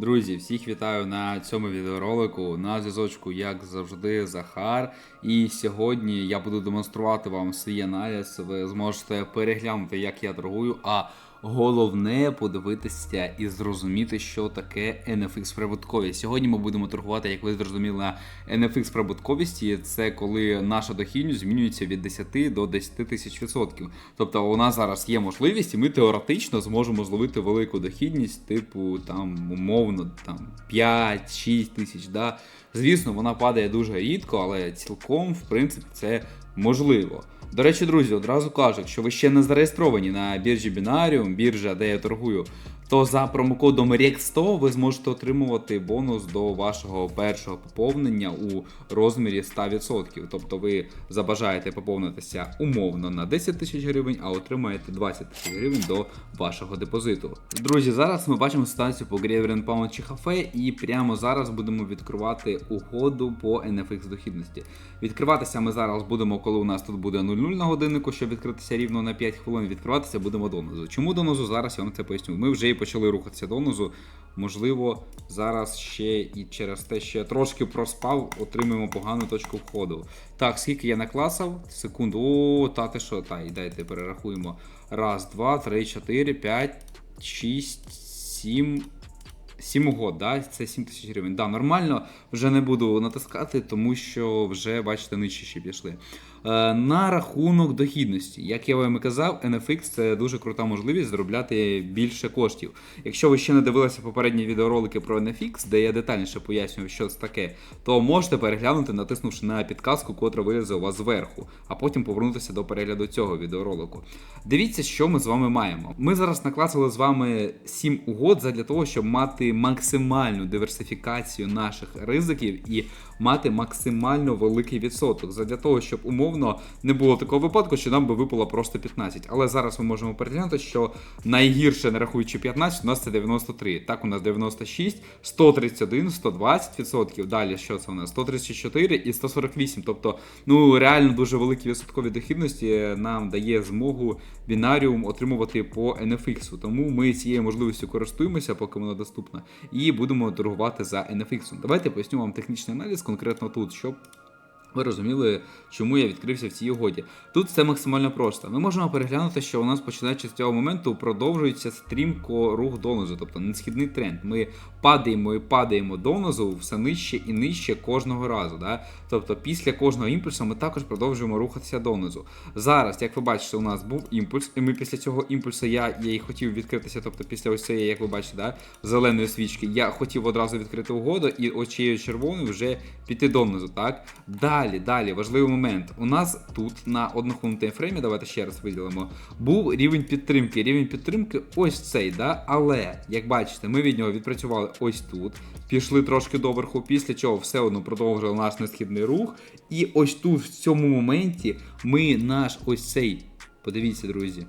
Друзі, всіх вітаю на цьому відеоролику. На зв'язочку, як завжди, Захар. І сьогодні я буду демонструвати вам свій аналіз. Ви зможете переглянути, як я торгую. А головне подивитися і зрозуміти, що таке NFX прибутковість. Сьогодні ми будемо торгувати, як ви зрозуміли, NFX прибутковісті. Це коли наша дохідність змінюється від 10 до 10 тисяч відсотків. Тобто у нас зараз є можливість, і ми теоретично зможемо зловити велику дохідність, типу там умовно там 5-6 тисяч. Да? Звісно, вона падає дуже рідко, але цілком, в принципі, це можливо. До речі, друзі, одразу кажу, якщо ви ще не зареєстровані на біржі Binarium, біржа, де я торгую, то за промокодом REX100 ви зможете отримувати бонус до вашого першого поповнення у розмірі 100%. Тобто ви забажаєте поповнитися умовно на 10 тисяч гривень, а отримаєте 20 тисяч гривень до вашого депозиту. Друзі, зараз ми бачимо ситуацію по Грейверен Pound чи Хафе, і прямо зараз будемо відкривати угоду по NFX дохідності. Відкриватися ми зараз будемо, коли у нас тут буде 0,0 на годиннику, щоб відкритися рівно на 5 хвилин. Відкриватися будемо донозу. Чому донозу? Зараз я вам це поясню. Ми вже і почали рухатися донозу. Можливо, зараз ще і через те, що я трошки проспав, отримаємо погану точку входу. Так, скільки я накласав? Секунду. О, та ти що? Та, і дайте перерахуємо. Раз, два, три, чотири, п'ять, шість, сім. 7 угод, да? це 7 тисяч гривень. Да, нормально, вже не буду натискати, тому що вже, бачите, нижче ще пішли. Е, на рахунок дохідності, як я вам і казав, NFX це дуже крута можливість заробляти більше коштів. Якщо ви ще не дивилися попередні відеоролики про NFX, де я детальніше пояснюю, що це таке, то можете переглянути, натиснувши на підказку, котра вилізе у вас зверху, а потім повернутися до перегляду цього відеоролику. Дивіться, що ми з вами маємо. Ми зараз накласили з вами 7 угод для того, щоб мати максимальну диверсифікацію наших ризиків і мати максимально великий відсоток. Задля того, щоб умовно не було такого випадку, що нам би випало просто 15. Але зараз ми можемо переглянути, що найгірше, не рахуючи 15, у нас це 93. Так, у нас 96, 131, 120%. Далі що це у нас? 134 і 148. Тобто, ну реально дуже великі відсоткові дохідності нам дає змогу бінаріум отримувати по NFX. Тому ми цією можливістю користуємося, поки вона доступна, і будемо торгувати за NFX. Давайте поясню вам технічний аналіз конкретно тут, щоб ви розуміли, чому я відкрився в цій угоді. Тут все максимально просто. Ми можемо переглянути, що у нас починаючи з цього моменту продовжується стрімко рух донозу, тобто несхідний тренд. Ми падаємо і падаємо донозу все нижче і нижче кожного разу. Да? Тобто після кожного імпульсу ми також продовжуємо рухатися донозу. Зараз, як ви бачите, у нас був імпульс, і ми після цього імпульсу я, я і хотів відкритися, тобто після ось цієї, як ви бачите, да? зеленої свічки, я хотів одразу відкрити угоду і очією червоною вже піти донозу. так? Далі, далі, важливий момент. У нас тут на однохвилинному таймфреймі, давайте ще раз виділимо, був рівень підтримки. Рівень підтримки ось цей, да? але, як бачите, ми від нього відпрацювали ось тут, пішли трошки доверху, після чого все одно продовжили наш несхідний рух. І ось тут, в цьому моменті, ми наш ось цей, подивіться, друзі,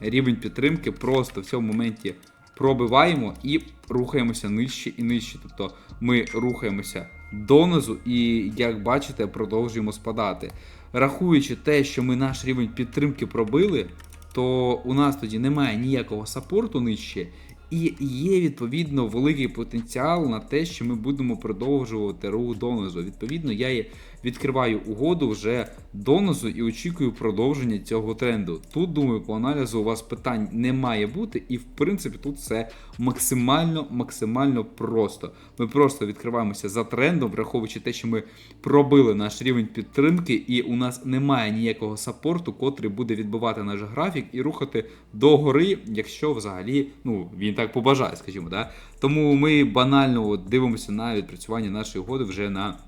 рівень підтримки просто в цьому моменті пробиваємо і рухаємося нижче і нижче. Тобто ми рухаємося донизу і, як бачите, продовжуємо спадати. Рахуючи те, що ми наш рівень підтримки пробили, то у нас тоді немає ніякого сапорту нижче. І є відповідно великий потенціал на те, що ми будемо продовжувати рух донизу. Відповідно, я і відкриваю угоду вже донизу і очікую продовження цього тренду. Тут, думаю, по аналізу у вас питань не має бути, і в принципі тут все максимально максимально просто. Ми просто відкриваємося за трендом, враховуючи те, що ми пробили наш рівень підтримки, і у нас немає ніякого сапорту, котрий буде відбивати наш графік і рухати догори, якщо взагалі ну він так побажає, скажімо, да. Тому ми банально дивимося на відпрацювання нашої угоди вже на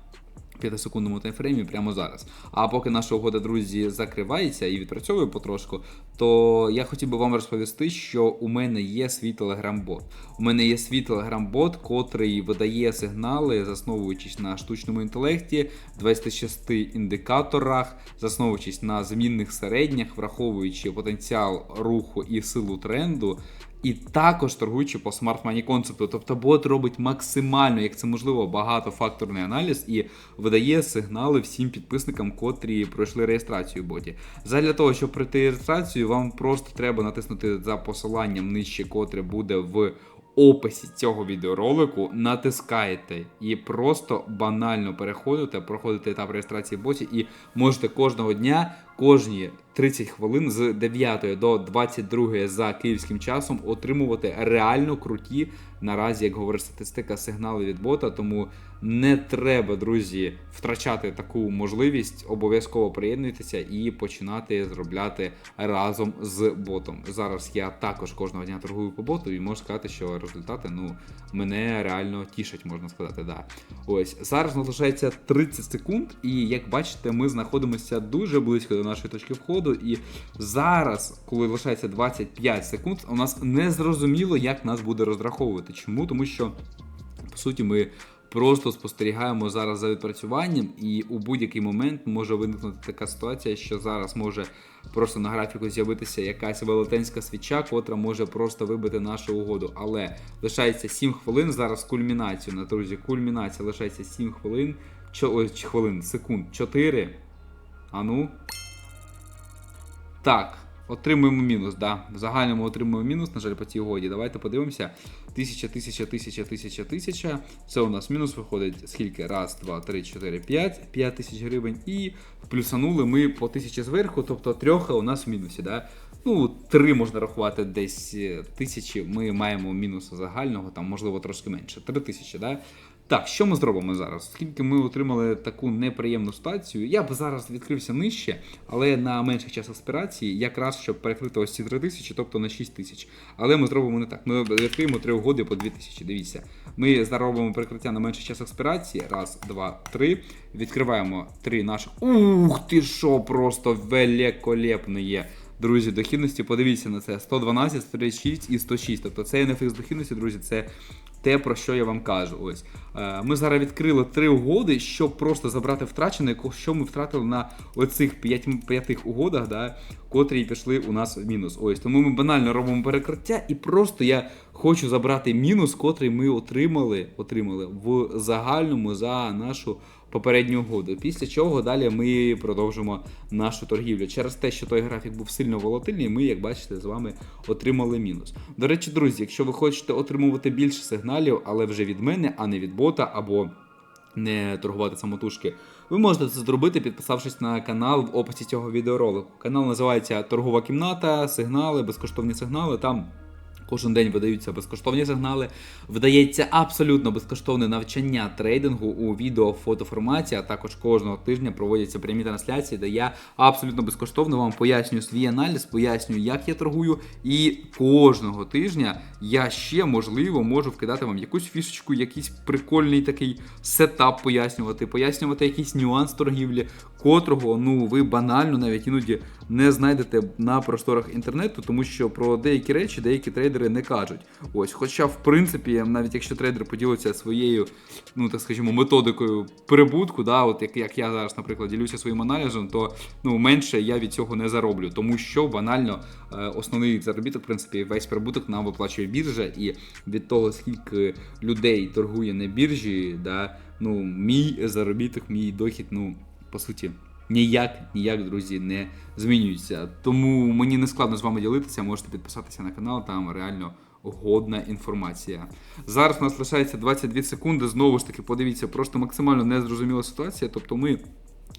5-секундному таймфреймі прямо зараз. А поки наша угода, друзі, закривається і відпрацьовує потрошку, то я хотів би вам розповісти, що у мене є свій телеграм-бот. У мене є свій телеграм-бот, котрий видає сигнали, засновуючись на штучному інтелекті, 26 індикаторах, засновуючись на змінних середнях, враховуючи потенціал руху і силу тренду. І також торгуючи по Smart Money концепту. Тобто бот робить максимально, як це можливо, багатофакторний аналіз і видає сигнали всім підписникам, котрі пройшли реєстрацію в боті. Задля того, щоб пройти реєстрацію, вам просто треба натиснути за посиланням нижче, котре буде в описі цього відеоролику натискаєте і просто банально переходите, проходите етап реєстрації ботів і можете кожного дня, кожні 30 хвилин з 9 до 22 за київським часом отримувати реально круті наразі, як говорить статистика, сигнали від бота. Тому не треба, друзі, втрачати таку можливість. Обов'язково приєднуйтеся і починати зробляти разом з ботом. Зараз я також кожного дня торгую по боту і можу сказати, що результати ну мене реально тішать, можна сказати. Да. Ось зараз у нас лишається 30 секунд, і як бачите, ми знаходимося дуже близько до нашої точки входу. І зараз, коли лишається 25 секунд, у нас не зрозуміло, як нас буде розраховувати. Чому? Тому що по суті ми. Просто спостерігаємо зараз за відпрацюванням, і у будь-який момент може виникнути така ситуація, що зараз може просто на графіку з'явитися якась велетенська свіча, котра може просто вибити нашу угоду. Але лишається 7 хвилин. Зараз кульмінацію на друзі. Кульмінація лишається 7 хвилин. Чо, ой, хвилин, секунд. 4. А ну. Так. Отримуємо мінус, да. В загальному отримуємо мінус, на жаль, по цій угоді. Давайте подивимося. Тисяча, тисяча, тисяча, тисяча, тисяча. Це у нас мінус виходить скільки? Раз, два, три, чотири, п'ять. П'ять тисяч гривень. І плюсанули ми по тисячі зверху, тобто трьоха у нас в мінусі. Да? Ну, три можна рахувати десь е, тисячі. Ми маємо мінусу загального, там, можливо, трошки менше. Три тисячі, да? Так, що ми зробимо зараз? Оскільки ми отримали таку неприємну ситуацію, я б зараз відкрився нижче, але на менший час аспірації, якраз щоб перекрити ось ці 3 тисячі, тобто на 6 тисяч. Але ми зробимо не так. Ми відкриємо 3 угоди по 2 тисячі. Дивіться. Ми зараз робимо перекриття на менший час аспірації. Раз, два, три. Відкриваємо три наших. Ух ти що, просто великолепно є. Друзі, дохідності, подивіться на це: 112, 136 і 106. Тобто це NFX дохідності, друзі, це те, про що я вам кажу. Ось Е, Ми зараз відкрили три угоди, щоб просто забрати втрачене, що ми втратили на оцих п'ятих угодах, да, котрі пішли у нас в мінус. Ось тому ми банально робимо перекриття, і просто я хочу забрати мінус, котрий ми отримали, отримали в загальному за нашу. Попередню угоду, після чого далі ми продовжимо нашу торгівлю. Через те, що той графік був сильно волатильний, ми, як бачите, з вами отримали мінус. До речі, друзі, якщо ви хочете отримувати більше сигналів, але вже від мене, а не від бота, або не торгувати самотужки, ви можете це зробити, підписавшись на канал в описі цього відеоролику. Канал називається Торгова кімната, сигнали, безкоштовні сигнали. Там Кожен день видаються безкоштовні сигнали. Видається абсолютно безкоштовне навчання трейдингу у відео фотоформаті, а також кожного тижня проводяться прямі трансляції, де я абсолютно безкоштовно вам пояснюю свій аналіз, пояснюю, як я торгую. І кожного тижня я ще можливо можу вкидати вам якусь фішечку, якийсь прикольний такий сетап пояснювати, пояснювати якийсь нюанс торгівлі, котрого ну ви банально навіть іноді не знайдете на просторах інтернету, тому що про деякі речі деякі трейдери не кажуть. Ось, хоча, в принципі, навіть якщо трейдер поділиться своєю, ну так скажімо, методикою прибутку, да, от як, як я зараз, наприклад, ділюся своїм аналізом, то ну менше я від цього не зароблю, тому що банально е, основний заробіток, в принципі, весь прибуток нам виплачує біржа, і від того, скільки людей торгує на біржі, да, ну мій заробіток, мій дохід, ну по суті. Ніяк, ніяк, друзі, не змінюється. Тому мені не складно з вами ділитися. Можете підписатися на канал, там реально годна інформація. Зараз у нас лишається 22 секунди. Знову ж таки, подивіться, просто максимально незрозуміла ситуація. Тобто ми.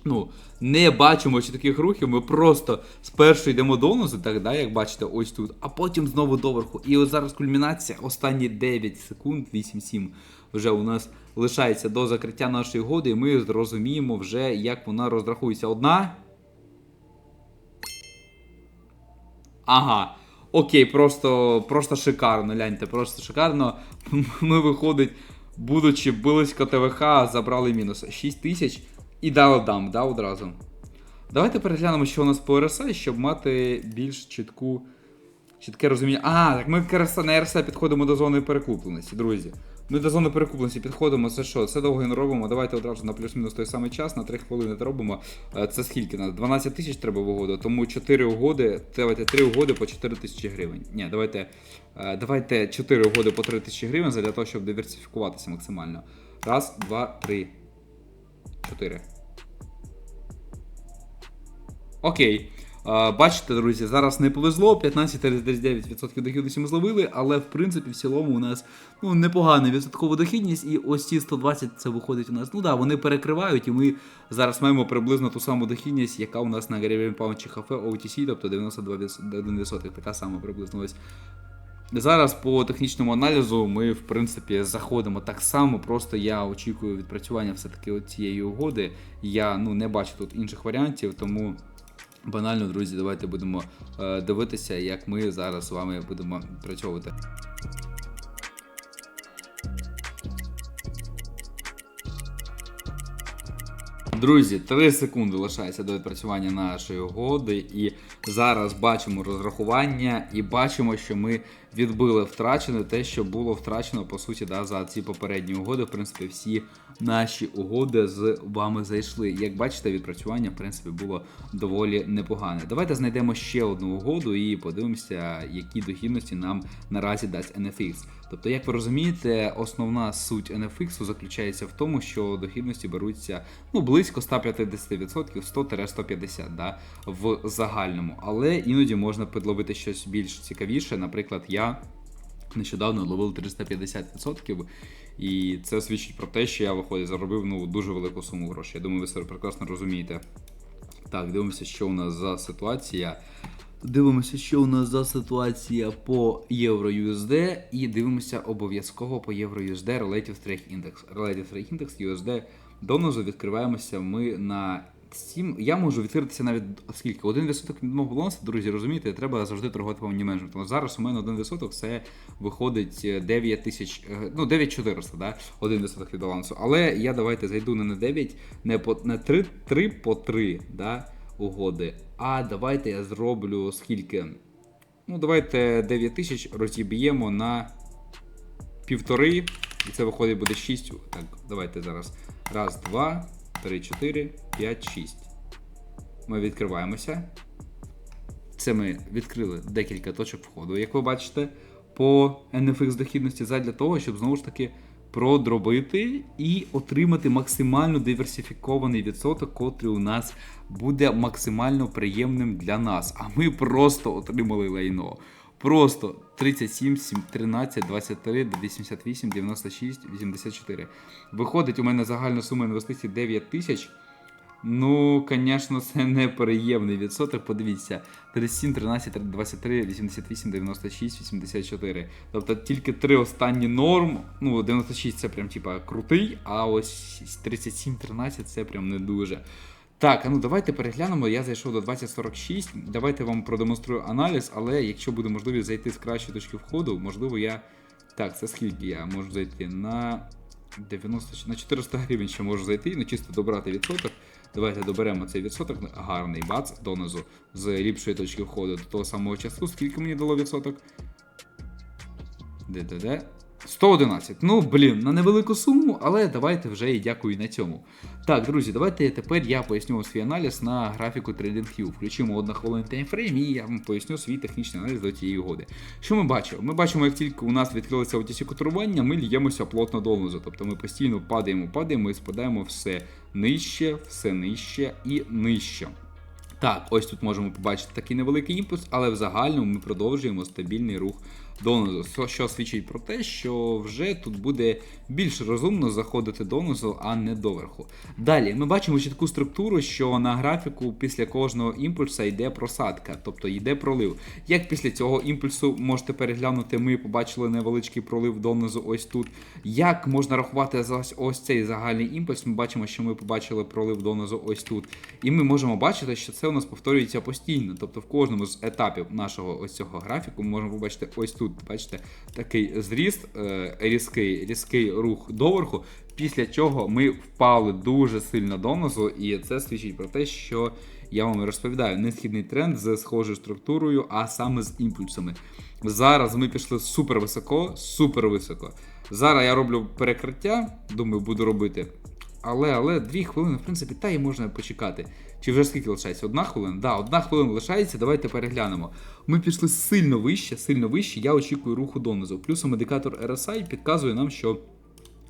Ну, не бачимо чи таких рухів, ми просто спершу йдемо донизу, так, да, як бачите, ось тут, а потім знову доверху. І от зараз кульмінація, останні 9 секунд, 8-7 вже у нас лишається до закриття нашої угоди, і ми зрозуміємо вже, як вона розрахується. Одна. Ага. Окей, просто, просто шикарно, гляньте, просто шикарно. Ми виходить, будучи близько ТВХ, забрали мінус 6 тисяч і дали дам, да, одразу. Давайте переглянемо, що у нас по RSI, щоб мати більш чітку, чітке розуміння. А, так ми на RSI підходимо до зони перекупленості, друзі. Ми до зони перекупленості підходимо, це що? Це довго не робимо. Давайте одразу на плюс-мінус той самий час, на 3 хвилини це робимо. Е, Це скільки нас? 12 тисяч треба в угоду, тому 4 угоди, давайте 3 угоди по 4 тисячі гривень. Ні, давайте, е, давайте 4 угоди по 3 тисячі гривень для того, щоб диверсифікуватися максимально. Раз, два, три, чотири. Окей. Бачите, друзі, зараз не повезло, 15-39% дохідності ми зловили, але в принципі в цілому у нас ну, непогана відсоткова дохідність, і ось ці 120 це виходить у нас. Ну да, вони перекривають, і ми зараз маємо приблизно ту саму дохідність, яка у нас на Pound чи Cafe OTC, тобто 92%, така сама приблизно ось. Зараз по технічному аналізу ми, в принципі, заходимо так само. Просто я очікую відпрацювання все-таки цієї угоди. Я ну, не бачу тут інших варіантів, тому банально, друзі, давайте будемо е, дивитися, як ми зараз з вами будемо працьовувати. Друзі, 3 секунди лишається до відпрацювання нашої угоди, і зараз бачимо розрахування і бачимо, що ми відбили втрачене те, що було втрачено по суті да, за ці попередні угоди. В принципі, всі наші угоди з вами зайшли. Як бачите, відпрацювання в принципі було доволі непогане. Давайте знайдемо ще одну угоду і подивимося, які дохідності нам наразі дасть NFX. Тобто, як ви розумієте, основна суть NFX заключається в тому, що дохідності беруться ну близько 150%, 100-150 да, в загальному. Але іноді можна підловити щось більш цікавіше. Наприклад, я нещодавно ловив 350%, і це свідчить про те, що я виходить заробив ну дуже велику суму грошей. Я думаю, ви це прекрасно розумієте. Так, дивимося, що у нас за ситуація. Дивимося, що у нас за ситуація по Євро USD, і дивимося обов'язково по Євро USD Relative Strike Index. Relative Strike Index USD донозу відкриваємося ми на 7. Я можу відкритися навіть скільки? Один відсоток від мого балансу, друзі, розумієте, треба завжди торгувати по менеджменту. Тому зараз у мене один відсоток це виходить 9 тисяч, е, ну 9400, да? Один відсоток від балансу. Але я давайте зайду не на 9, не по не 3, 3 по 3, да? угоди. А давайте я зроблю скільки. Ну, давайте 9 тисяч розіб'ємо на півтори. І це виходить буде 6. Так, давайте зараз. Раз, два, три, чотири, п'ять, шість. Ми відкриваємося. Це ми відкрили декілька точок входу, як ви бачите, по NFX дохідності задля того, щоб знову ж таки продробити і отримати максимально диверсифікований відсоток, котрий у нас буде максимально приємним для нас. А ми просто отримали лайно. Просто 37, 7, 13, 23, 88, 96, 84. Виходить, у мене загальна сума інвестицій 9 тисяч. Ну, звісно, це неприємний відсоток. Подивіться, 37, 13, 23, 88, 96, 84. Тобто тільки три останні норм. Ну, 96 це прям типа крутий, а ось 37, 13 це прям не дуже. Так, ну давайте переглянемо. Я зайшов до 2046. Давайте вам продемонструю аналіз, але якщо буде можливість зайти з кращої точки входу, можливо, я. Так, це скільки я можу зайти? На 90, на 400 гривень ще можу зайти, ну чисто добрати відсоток. Давайте доберемо цей відсоток. Гарний бац донизу з ліпшої точки входу до того самого часу. Скільки мені дало відсоток? Де-де-де? 111. Ну, блін, на невелику суму, але давайте вже і дякую на цьому. Так, друзі, давайте тепер я поясню свій аналіз на графіку TradingView. Включимо одна хвилин таймфрейм і я вам поясню свій технічний аналіз до цієї угоди. Що ми бачимо? Ми бачимо, як тільки у нас відкрилося OTC котирування, ми ліємося плотно донизу. Тобто ми постійно падаємо, падаємо і спадаємо все нижче, все нижче і нижче. Так, ось тут можемо побачити такий невеликий імпульс, але в загальному ми продовжуємо стабільний рух донизу, що свідчить про те, що вже тут буде більш розумно заходити донизу, а не доверху. Далі ми бачимо чітку структуру, що на графіку після кожного імпульса йде просадка, тобто йде пролив. Як після цього імпульсу можете переглянути, ми побачили невеличкий пролив донизу ось тут. Як можна рахувати за ось цей загальний імпульс? Ми бачимо, що ми побачили пролив донизу ось тут. І ми можемо бачити, що це у нас повторюється постійно. Тобто в кожному з етапів нашого ось цього графіку ми можемо побачити ось тут, бачите, такий зріст, е, різкий, різкий рух доверху, після чого ми впали дуже сильно донизу, і це свідчить про те, що я вам розповідаю, несхідний тренд з схожою структурою, а саме з імпульсами. Зараз ми пішли супер високо, супер високо. Зараз я роблю перекриття, думаю, буду робити. Але, але дві хвилини, в принципі, та й можна почекати. Чи вже скільки лишається? Одна хвилина? Да, одна хвилина лишається, давайте переглянемо. Ми пішли сильно вище, сильно вище. Я очікую руху донизу. Плюсом індикатор RSI підказує нам, що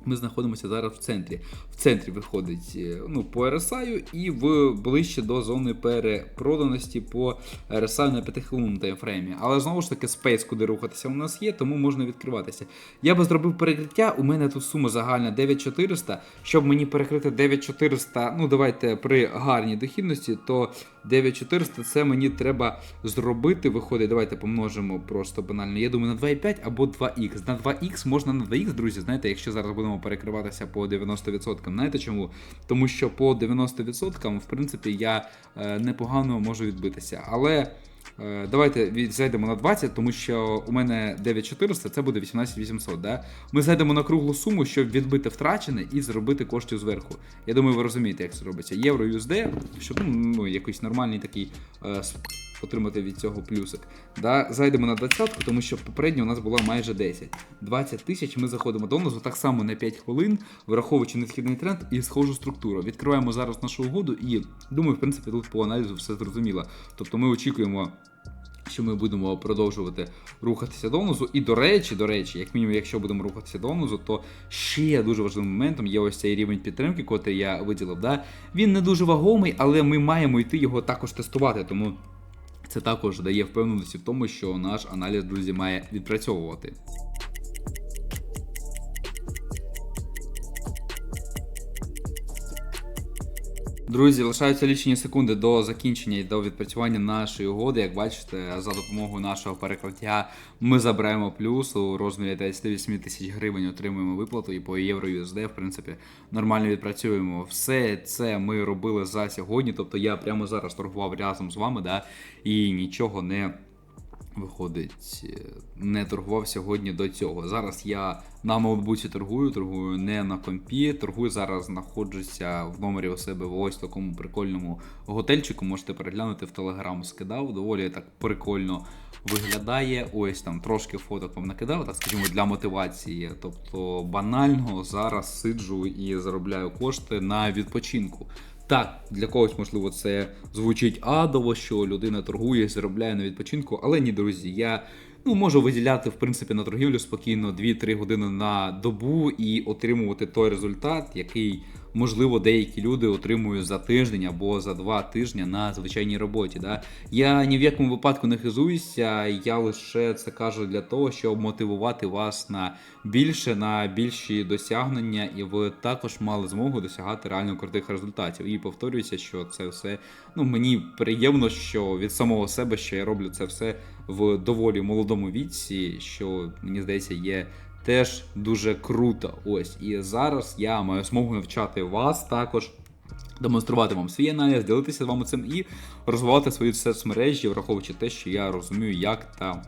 Ми знаходимося зараз в центрі. В центрі виходить е, ну, по RSI і в ближче до зони перепроданості по RSI на 5 хвилин таймфреймі. Але знову ж таки, спейс, куди рухатися у нас є, тому можна відкриватися. Я би зробив перекриття. У мене тут сума загальна 9400. Щоб мені перекрити 9400, ну давайте при гарній дохідності, то 9400 це мені треба зробити. Виходить, давайте помножимо просто банально. Я думаю, на 2,5 або 2х. На 2х можна на 2х, друзі. Знаєте, якщо зараз будемо перекриватися по 90%. Знаєте чому? Тому що по 90%, в принципі, я е, непогано можу відбитися. Але. Е, Давайте зайдемо на 20, тому що у мене 9400, це буде 18800. Да? Ми зайдемо на круглу суму, щоб відбити втрачене і зробити коштів зверху. Я думаю, ви розумієте, як це робиться. Євро USD, щоб ну, ну, якийсь нормальний такий е, отримати від цього плюсик. Да? Зайдемо на 20, тому що попередньо у нас була майже 10. 20 тисяч ми заходимо до нозу так само на 5 хвилин, враховуючи несхідний тренд і схожу структуру. Відкриваємо зараз нашу угоду і думаю, в принципі, тут по аналізу все зрозуміло. Тобто ми очікуємо що ми будемо продовжувати рухатися донизу. І до речі, до речі, як мінімум, якщо будемо рухатися донизу, то ще дуже важливим моментом є ось цей рівень підтримки, котрий я виділив. Да? Він не дуже вагомий, але ми маємо йти його також тестувати. Тому це також дає впевненості в тому, що наш аналіз, друзі, має відпрацьовувати. Друзі, лишаються лічені секунди до закінчення і до відпрацювання нашої угоди. Як бачите, за допомогою нашого перекриття ми забираємо плюс у розмірі 38 тисяч гривень, отримуємо виплату і по євро USD, в принципі, нормально відпрацюємо. Все це ми робили за сьогодні. Тобто я прямо зараз торгував разом з вами, да, і нічого не виходить, е, не торгував сьогодні до цього. Зараз я на ноутбуці торгую, торгую не на компі. Торгую зараз, знаходжуся в номері у себе в ось такому прикольному готельчику. Можете переглянути в телеграм скидав. Доволі так прикольно виглядає. Ось там трошки фоток вам накидав, так скажімо, для мотивації. Тобто банально зараз сиджу і заробляю кошти на відпочинку. Так, для когось, можливо, це звучить адово, що людина торгує, заробляє на відпочинку, але ні, друзі, я ну, можу виділяти в принципі на торгівлю спокійно 2-3 години на добу і отримувати той результат, який, можливо, деякі люди отримують за тиждень або за два тижні на звичайній роботі. Да? Я ні в якому випадку не хизуюся, я лише це кажу для того, щоб мотивувати вас на більше, на більші досягнення, і ви також мали змогу досягати реально крутих результатів. І повторююся, що це все ну мені приємно, що від самого себе, що я роблю це все в доволі молодому віці, що мені здається є. Теж дуже круто. Ось і зараз я маю змогу навчати вас також. Демонструвати вам свій аналіз, ділитися з вами цим і розвивати свої соцмережі, враховуючи те, що я розумію, як та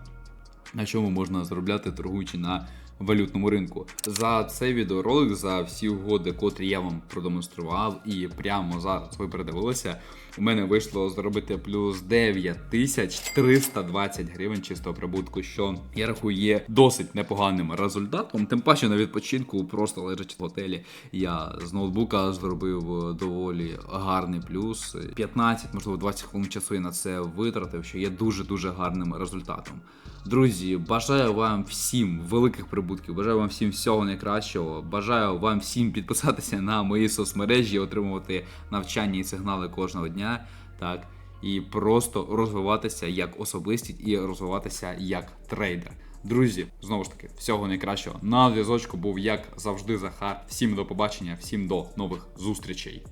на чому можна заробляти, торгуючи на валютному ринку. За цей відеоролик, за всі угоди, котрі я вам продемонстрував, і прямо зараз ви передивилися, у мене вийшло заробити плюс 9320 гривень чистого прибутку, що я рахую є досить непоганим результатом. Тим паче на відпочинку, просто лежачи в готелі, я з ноутбука зробив доволі гарний плюс. 15, можливо, 20 хвилин часу я на це витратив, що є дуже дуже гарним результатом. Друзі, бажаю вам всім великих прибутків, бажаю вам всім всього найкращого. Бажаю вам всім підписатися на мої соцмережі, отримувати навчання і сигнали кожного дня. Так, і просто розвиватися як особистість і розвиватися як трейдер. Друзі, знову ж таки, всього найкращого. На зв'язочку був як завжди Захар. Всім до побачення, всім до нових зустрічей.